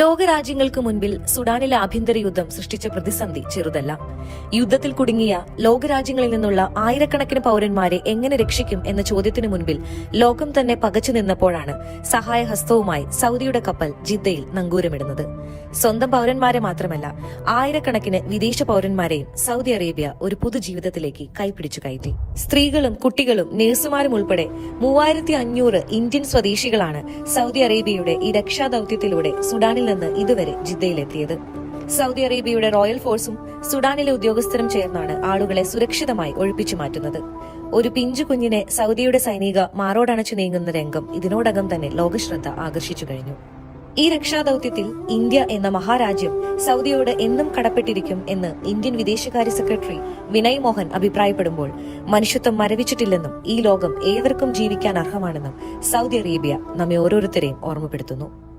ലോകരാജ്യങ്ങൾക്ക് മുൻപിൽ സുഡാനിലെ ആഭ്യന്തര യുദ്ധം സൃഷ്ടിച്ച പ്രതിസന്ധി ചെറുതല്ല. യുദ്ധത്തിൽ കുടുങ്ങിയ ലോകരാജ്യങ്ങളിൽ നിന്നുള്ള ആയിരക്കണക്കിന് പൌരന്മാരെ എങ്ങനെ രക്ഷിക്കും എന്ന ചോദ്യത്തിന് മുൻപിൽ ലോകം തന്നെ പകച്ചു നിന്നപ്പോഴാണ് സഹായഹസ്തവുമായി സൗദിയുടെ കപ്പൽ ജിദ്ദയിൽ നങ്കൂരമിടുന്നത്. സ്വന്തം പൌരന്മാരെ മാത്രമല്ല ആയിരക്കണക്കിന് വിദേശ പൌരന്മാരെയും സൗദി അറേബ്യ ഒരു പുതുജീവിതത്തിലേക്ക് കൈപിടിച്ചു കയറ്റി. സ്ത്രീകളും കുട്ടികളും നഴ്സുമാരും ഉൾപ്പെടെ മൂവായിരത്തി അഞ്ഞൂറ് ഇന്ത്യൻ സ്വദേശികളാണ് സൗദി അറേബ്യയുടെ ഈ രക്ഷാദൌത്യത്തിലൂടെ സുഡാനിൽ നിന്ന് ഇതുവരെ ജിദ്ദയിലെത്തിയത്. സൗദി അറേബ്യയുടെ റോയൽ ഫോഴ്സും സുഡാനിലെ ഉദ്യോഗസ്ഥരും ചേർന്നാണ് ആളുകളെ സുരക്ഷിതമായി ഒഴിപ്പിച്ചു മാറ്റുന്നത്. ഒരു പിഞ്ചു കുഞ്ഞിനെ സൗദിയുടെ സൈനിക മാറോടണച്ചു നീങ്ങുന്ന രംഗം ഇതിനോടകം തന്നെ ലോകശ്രദ്ധ ആകർഷിച്ചു കഴിഞ്ഞു. ഈ രക്ഷാദൌത്യത്തിൽ ഇന്ത്യ എന്ന മഹാരാജ്യം സൗദിയോട് എന്നും കടപ്പെട്ടിരിക്കും എന്ന് ഇന്ത്യൻ വിദേശകാര്യ സെക്രട്ടറി വിനയ് മോഹൻ അഭിപ്രായപ്പെടുമ്പോൾ മനുഷ്യത്വം മരവിച്ചിട്ടില്ലെന്നും ഈ ലോകം ഏവർക്കും ജീവിക്കാൻ അർഹമാണെന്നും സൗദി അറേബ്യ നമ്മെ ഓരോരുത്തരെയും ഓർമ്മപ്പെടുത്തുന്നു.